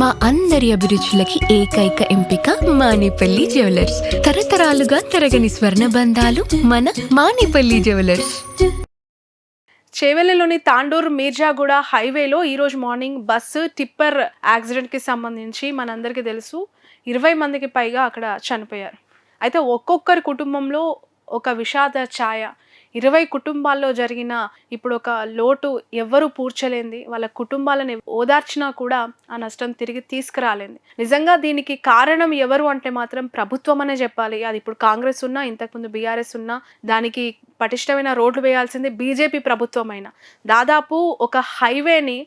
మా అందరి అభిరుచులకి ఏకైక ఎంపిక మానేపల్లి జ్యువెలర్స్. తరతరాలుగా తరగని స్వర్ణ బంధాలు మన మానేపల్లి జ్యువెలర్స్. చేవెళ్ళలోని తాండూర్ మీర్జాగూడ హైవేలో ఈరోజు మార్నింగ్ బస్సు టిప్పర్ యాక్సిడెంట్కి సంబంధించి మనందరికీ తెలుసు. ఇరవై మందికి పైగా అక్కడ చనిపోయారు. అయితే ఒక్కొక్కరి కుటుంబంలో ఒక విషాద ఛాయ ఇరవై కుటుంబాల్లో జరిగిన ఇప్పుడు ఒక లోటు ఎవ్వరూ పూడ్చలేంది. వాళ్ళ కుటుంబాలను ఓదార్చినా కూడా ఆ నష్టం తిరిగి తీసుకురాలేంది. నిజంగా దీనికి కారణం ఎవరు అంటే మాత్రం ప్రభుత్వం అనే చెప్పాలి. అది ఇప్పుడు కాంగ్రెస్ ఉన్నా ఇంతకుముందు బీఆర్ఎస్ ఉన్నా దానికి పటిష్టమైన రోడ్లు వేయాల్సింది బీజేపీ ప్రభుత్వం అయినా దాదాపు ఒక హైవేని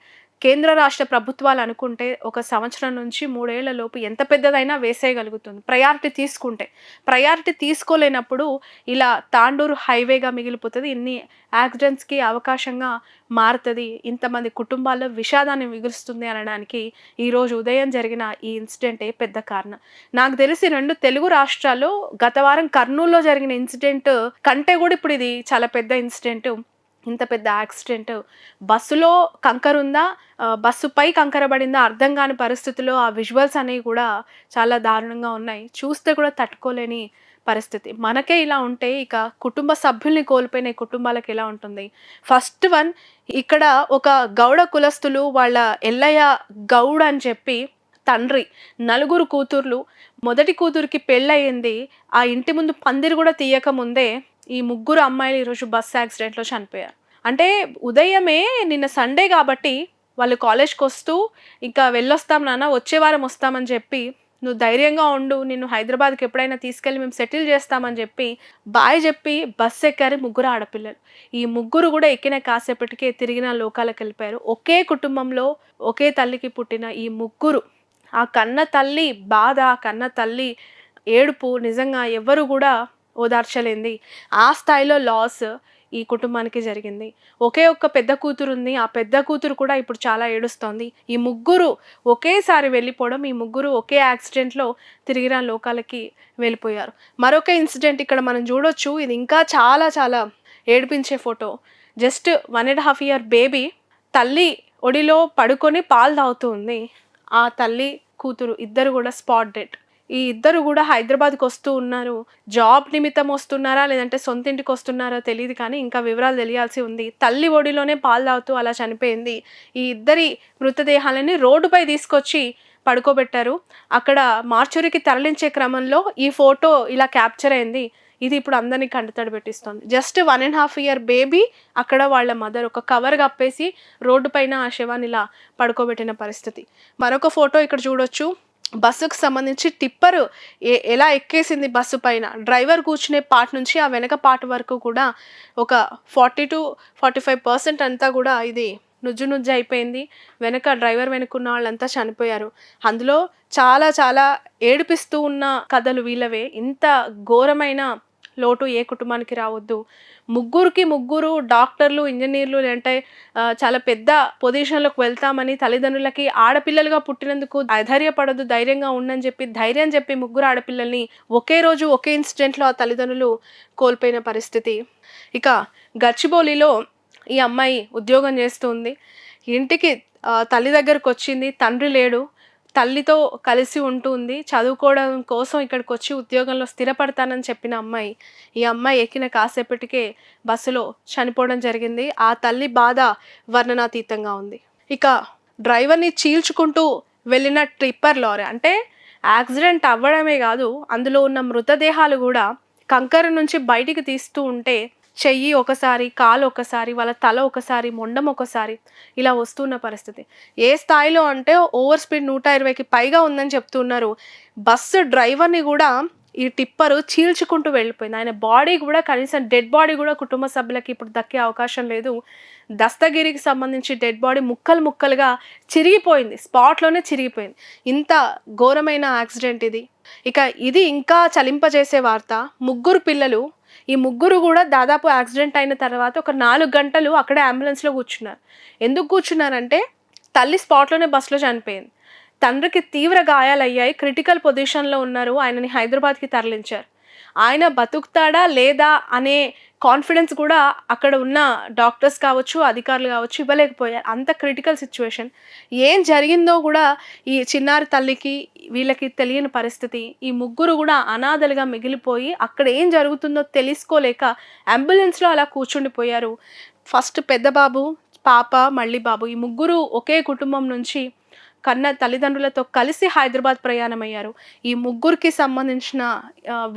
కేంద్ర రాష్ట్ర ప్రభుత్వాలు అనుకుంటే ఒక సంవత్సరం నుంచి మూడేళ్ళ లోపు ఎంత పెద్దదైనా వేసేయగలుగుతుంది. ప్రయారిటీ తీసుకుంటే. ప్రయారిటీ తీసుకోలేనప్పుడు ఇలా తాండూరు హైవేగా మిగిలిపోతుంది. ఇన్ని యాక్సిడెంట్స్కి అవకాశంగా మారుతుంది. ఇంతమంది కుటుంబాల్లో విషాదాన్ని మిగులుస్తుంది అనడానికి ఈరోజు ఉదయం జరిగిన ఈ ఇన్సిడెంటే పెద్ద కారణం. నాకు తెలిసి రెండు తెలుగు రాష్ట్రాల్లో గత వారం కర్నూలులో జరిగిన ఇన్సిడెంట్ కంటే కూడా ఇప్పుడు ఇది చాలా పెద్ద ఇన్సిడెంట్. ఇంత పెద్ద యాక్సిడెంట్. బస్సులో కంకర ఉందా? బస్సుపై కంకర పడిందా? అర్థం కాని పరిస్థితిలో ఆ విజువల్స్ అనేవి కూడా చాలా దారుణంగా ఉన్నాయి. చూస్తే కూడా తట్టుకోలేని పరిస్థితి. మనకే ఇలా ఉంటే ఇక కుటుంబ సభ్యుల్ని కోల్పోయిన కుటుంబాలకు ఎలా ఉంటుంది? ఫస్ట్ వన్ ఇక్కడ ఒక గౌడ కులస్తులు వాళ్ళ ఎల్లయ్య గౌడ్ అని చెప్పి తండ్రి నలుగురు కూతుర్లు. మొదటి కూతురికి పెళ్ళయింది. ఆ ఇంటి ముందు పందిరి కూడా తీయక ముందే ఈ ముగ్గురు అమ్మాయిలు ఈరోజు బస్ యాక్సిడెంట్లో చనిపోయారు. అంటే ఉదయమే నిన్న సండే కాబట్టి వాళ్ళు కాలేజ్కి వస్తూ ఇంకా వెళ్ళొస్తాం నాన్న వచ్చే వారం వస్తామని చెప్పి నువ్వు ధైర్యంగా ఉండు నిన్ను హైదరాబాద్కి ఎప్పుడైనా తీసుకెళ్ళి మేము సెటిల్ చేస్తామని చెప్పి బాయ్ చెప్పి బస్సు ఎక్కారు ముగ్గురు ఆడపిల్లలు. ఈ ముగ్గురు కూడా ఎక్కిన కాసేపటికే తిరిగిన లోకాలకు వెళ్ళిపోయారు. ఒకే కుటుంబంలో ఒకే తల్లికి పుట్టిన ఈ ముగ్గురు ఆ కన్న తల్లి బాధ ఆ కన్న తల్లి ఏడుపు నిజంగా ఎవ్వరు కూడా ఓదార్చలేంది. ఆ స్థాయిలో లాస్ ఈ కుటుంబానికి జరిగింది. ఒకే ఒక్క పెద్ద కూతురు ఉంది ఆ పెద్ద కూతురు కూడా ఇప్పుడు చాలా ఏడుస్తోంది. ఈ ముగ్గురు ఒకేసారి వెళ్ళిపోవడం ఈ ముగ్గురు ఒకే యాక్సిడెంట్లో తిరిగిన లోకాలకి వెళ్ళిపోయారు. మరొక ఇన్సిడెంట్ ఇక్కడ మనం చూడొచ్చు. ఇది ఇంకా చాలా చాలా ఏడిపించే photo. Just one and half year baby తల్లి ఒడిలో పడుకొని పాలు తాగుతూ ఉంది. ఆ తల్లి కూతురు ఇద్దరు కూడా స్పాట్ డెడ్. ఈ ఇద్దరు కూడా హైదరాబాద్కి వస్తూ ఉన్నారు. జాబ్ నిమిత్తం వస్తున్నారా? లేదంటే సొంత ఇంటికి వస్తున్నారా తెలియదు కానీ ఇంకా వివరాలు తెలియాల్సి ఉంది. తల్లి ఒడిలోనే పాలు తాగుతూ అలా చనిపోయింది. ఈ ఇద్దరి మృతదేహాలని రోడ్డుపై తీసుకొచ్చి పడుకోబెట్టారు. అక్కడ మార్చురికి తరలించే క్రమంలో ఈ ఫోటో ఇలా క్యాప్చర్ అయింది. ఇది ఇప్పుడు అందరినీ కంటతడి పెట్టిస్తుంది. Just one and half year baby అక్కడ వాళ్ళ మదర్ ఒక కవర్ కప్పేసి రోడ్డు పైన ఆ శవాన్ని ఇలా పడుకోబెట్టిన పరిస్థితి. మరొక ఫోటో ఇక్కడ చూడొచ్చు. బస్సుకు సంబంధించి టిప్పర్ ఏ ఎలా ఎక్కేసింది బస్సు పైన? డ్రైవర్ కూర్చునే పార్ట్ నుంచి ఆ వెనక పార్ట్ వరకు కూడా ఒక forty to forty five percent అంతా కూడా ఇది నుజ్జు నుజ్జు అయిపోయింది. వెనక డ్రైవర్ వెనుకున్న వాళ్ళంతా చనిపోయారు. అందులో చాలా చాలా ఏడిపిస్తూ ఉన్న కథలు వీళ్ళవే. ఇంత ఘోరమైన లోటు ఏ కుటుంబానికి రావద్దు. ముగ్గురికి ముగ్గురు డాక్టర్లు ఇంజనీర్లు లేదంటే చాలా పెద్ద పొజిషన్లోకి వెళ్తామని తల్లిదండ్రులకి ఆడపిల్లలుగా పుట్టినందుకు అధైర్యపడదు ధైర్యంగా ఉండని చెప్పి ధైర్యం చెప్పి ముగ్గురు ఆడపిల్లల్ని ఒకే రోజు ఒకే ఇన్సిడెంట్లో ఆ తల్లిదండ్రులు కోల్పోయిన పరిస్థితి. ఇక గచ్చిబౌలిలో ఈ అమ్మాయి ఉద్యోగం చేస్తుంది. ఇంటికి తల్లి దగ్గరకు వచ్చింది తండ్రి లేడు. తల్లితో కలిసి ఉంటుంది. చదువుకోవడం కోసం ఇక్కడికి వచ్చి ఉద్యోగంలో స్థిరపడతానని చెప్పిన అమ్మాయి ఈ అమ్మాయి ఎక్కిన కాసేపటికే బస్సులో చనిపోవడం జరిగింది. ఆ తల్లి బాధ వర్ణనాతీతంగా ఉంది. ఇక డ్రైవర్ని చీల్చుకుంటూ వెళ్ళిన ట్రిప్పర్ లారీ అంటే యాక్సిడెంట్ అవ్వడమే కాదు అందులో ఉన్న మృతదేహాలు కూడా కంకర నుంచి బయటికి తీస్తూ ఉంటే చెయ్యి ఒకసారి కాలు ఒకసారి వాళ్ళ తల ఒకసారి మొండం ఒకసారి ఇలా వస్తున్న పరిస్థితి. ఏ స్థాయిలో అంటే ఓవర్ స్పీడ్ నూట ఇరవైకి పైగా ఉందని చెప్తున్నారు. బస్సు డ్రైవర్ని కూడా ఈ టిప్పరు చీల్చుకుంటూ వెళ్ళిపోయింది. ఆయన బాడీ కూడా కనీసం డెడ్ బాడీ కూడా కుటుంబ సభ్యులకి ఇప్పుడు దక్కే అవకాశం లేదు. దస్తగిరికి సంబంధించి డెడ్ బాడీ ముక్కలు ముక్కలుగా చిరిగిపోయింది. స్పాట్లోనే చిరిగిపోయింది. ఇంత ఘోరమైన యాక్సిడెంట్ ఇది. ఇక ఇది ఇంకా చలింపజేసే వార్త. ముగ్గురు పిల్లలు ఈ ముగ్గురు కూడా దాదాపు యాక్సిడెంట్ అయిన తర్వాత ఒక నాలుగు గంటలు అక్కడే అంబులెన్స్లో కూర్చున్నారు. ఎందుకు కూర్చున్నారంటే తల్లి స్పాట్లోనే బస్సులో చనిపోయింది. తండ్రికి తీవ్ర గాయాలయ్యాయి క్రిటికల్ పొజిషన్లో ఉన్నారు ఆయనని హైదరాబాద్కి తరలించారు. ఆయన బతుకుతాడా లేదా అనే కాన్ఫిడెన్స్ కూడా అక్కడ ఉన్న డాక్టర్స్ కావచ్చు అధికారులు కావచ్చు ఇవ్వలేకపోయారు. అంత క్రిటికల్ సిచ్యువేషన్ ఏం జరిగిందో కూడా ఈ చిన్నారి తల్లికి వీళ్ళకి తెలియని పరిస్థితి. ఈ ముగ్గురు కూడా అనాథలుగా మిగిలిపోయి అక్కడ ఏం జరుగుతుందో తెలుసుకోలేక అంబులెన్స్లో అలా కూర్చుండిపోయారు. ఫస్ట్ పెద్ద బాబు పాప మళ్ళీ బాబు ఈ ముగ్గురు ఒకే కుటుంబం నుంచి కన్న తల్లిదండ్రులతో కలిసి హైదరాబాద్ ప్రయాణమయ్యారు. ఈ ముగ్గురికి సంబంధించిన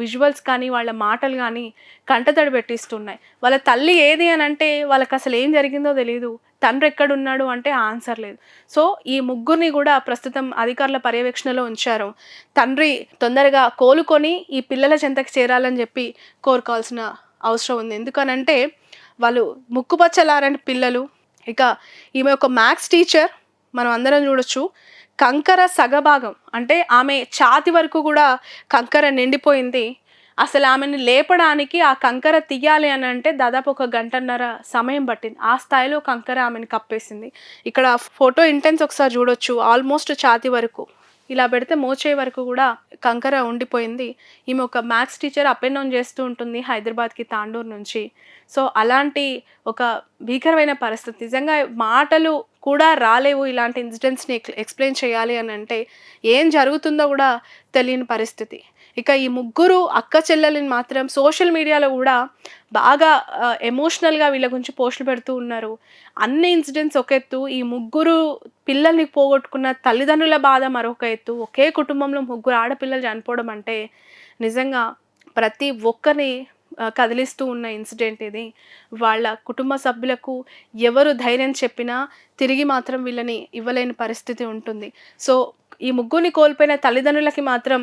విజువల్స్ కానీ వాళ్ళ మాటలు కానీ కంటతడి పెట్టిస్తున్నాయి. వాళ్ళ తల్లి ఏది అని అంటే వాళ్ళకి అసలు ఏం జరిగిందో తెలియదు తండ్రి ఎక్కడున్నాడు అంటే ఆన్సర్ లేదు. సో ఈ ముగ్గురిని కూడా ప్రస్తుతం అధికారుల పర్యవేక్షణలో ఉంచారు. తండ్రి తొందరగా కోలుకొని ఈ పిల్లల చెంతకు చేరాలని చెప్పి కోరుకోవాల్సిన అవసరం ఉంది. ఎందుకనంటే వాళ్ళు ముక్కుపచ్చలారని పిల్లలు. ఇక ఈమె ఒక మ్యాథ్స్ టీచర్ మనం అందరం చూడొచ్చు. కంకర సగభాగం అంటే ఆమె ఛాతి వరకు కూడా కంకర నిండిపోయింది. అసలు ఆమెను లేపడానికి ఆ కంకర తీయాలి అని అంటే దాదాపు ఒక గంటన్నర సమయం పట్టింది. ఆ స్థాయిలో కంకర ఆమెను కప్పేసింది. ఇక్కడ ఫోటో ఇంటెన్స్ ఒకసారి చూడొచ్చు. ఆల్మోస్ట్ ఛాతి వరకు. ఇలా పెడితే మోచే వరకు కూడా కంకర ఉండిపోయింది. ఈమె ఒక maths teacher up and down చేస్తూ ఉంటుంది హైదరాబాద్కి తాండూరు నుంచి. సో అలాంటి ఒక భీకరమైన పరిస్థితి. నిజంగా మాటలు కూడా రాలేవు ఇలాంటి ఇన్సిడెంట్స్ని ఎక్స్ప్లెయిన్ చేయాలి అని అంటే ఏం జరుగుతుందో కూడా తెలియని పరిస్థితి. ఇక ఈ ముగ్గురు అక్క చెల్లెలని మాత్రం సోషల్ మీడియాలో కూడా బాగా ఎమోషనల్గా వీళ్ళ గురించి పోస్టులు పెడుతూ ఉన్నారు. అన్ని ఇన్సిడెంట్స్ ఒక ఎత్తు ఈ ముగ్గురు పిల్లల్ని పోగొట్టుకున్న తల్లిదండ్రుల బాధ మరొక ఎత్తు ఒకే కుటుంబంలో ముగ్గురు ఆడపిల్లలు చనిపోవడం అంటే నిజంగా ప్రతి ఒక్కరిని కదిలిస్తూ ఉన్న ఇన్సిడెంట్ ఇది. వాళ్ళ కుటుంబ సభ్యులకు ఎవరు ధైర్యం చెప్పినా తిరిగి మాత్రం వీళ్ళని ఇవ్వలేని పరిస్థితి ఉంటుంది. సో ఈ ముగ్గురిని కోల్పోయిన తల్లిదండ్రులకి మాత్రం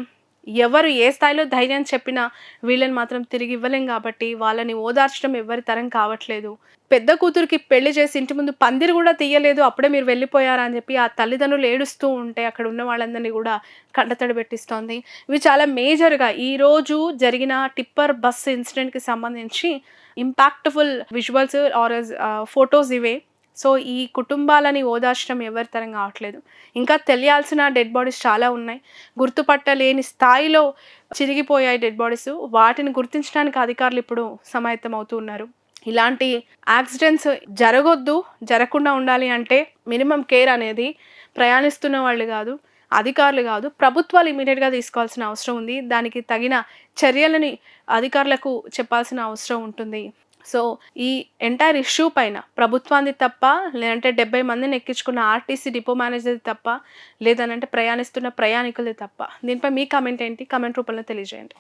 ఎవరు ఏ స్థాయిలో ధైర్యం చెప్పినా వీళ్ళని మాత్రం తిరిగి ఇవ్వలేం కాబట్టి వాళ్ళని ఓదార్చడం ఎవరి తరం కావట్లేదు. పెద్ద కూతురికి పెళ్ళి చేసి ఇంటి ముందు పందిరి కూడా తీయలేదు అప్పుడే మీరు వెళ్ళిపోయారా అని చెప్పి ఆ తల్లిదండ్రులు ఏడుస్తూ ఉంటే అక్కడ ఉన్న వాళ్ళందరినీ కూడా కంటతడి పెట్టిస్తోంది. ఇవి చాలా మేజర్గా ఈరోజు జరిగిన టిప్పర్ బస్ ఇన్సిడెంట్కి సంబంధించి ఇంపాక్ట్ఫుల్ విజువల్స్ ఆర్ ఫొటోస్ ఇవే. సో ఈ కుటుంబాలని ఓదార్చడం ఎవరి తరం కావట్లేదు. ఇంకా తెలియాల్సిన డెడ్ బాడీస్ చాలా ఉన్నాయి. గుర్తుపట్టలేని స్థాయిలో చిరిగిపోయాయి డెడ్ బాడీస్ వాటిని గుర్తించడానికి అధికారులు ఇప్పుడు సమాయత్తం అవుతూ ఉన్నారు. ఇలాంటి యాక్సిడెంట్స్ జరగొద్దు జరగకుండా ఉండాలి అంటే మినిమం కేర్ అనేది ప్రయాణిస్తున్న వాళ్ళు కాదు అధికారులు కాదు ప్రభుత్వాలు ఇమీడియట్గా తీసుకోవాల్సిన అవసరం ఉంది. దానికి తగిన చర్యలని అధికారులకు చెప్పాల్సిన అవసరం ఉంటుంది. సో ఈ ఎంటైర్ ఇష్యూ పైన ప్రభుత్వాన్ని తప్ప లేదంటే డెబ్బై మందిని ఎక్కించుకున్న ఆర్టీసీ డిపో మేనేజర్ది తప్ప లేదనంటే ప్రయాణిస్తున్న ప్రయాణికులది తప్ప దీనిపై మీ కామెంట్ ఏంటి? కామెంట్ రూపంలో తెలియజేయండి.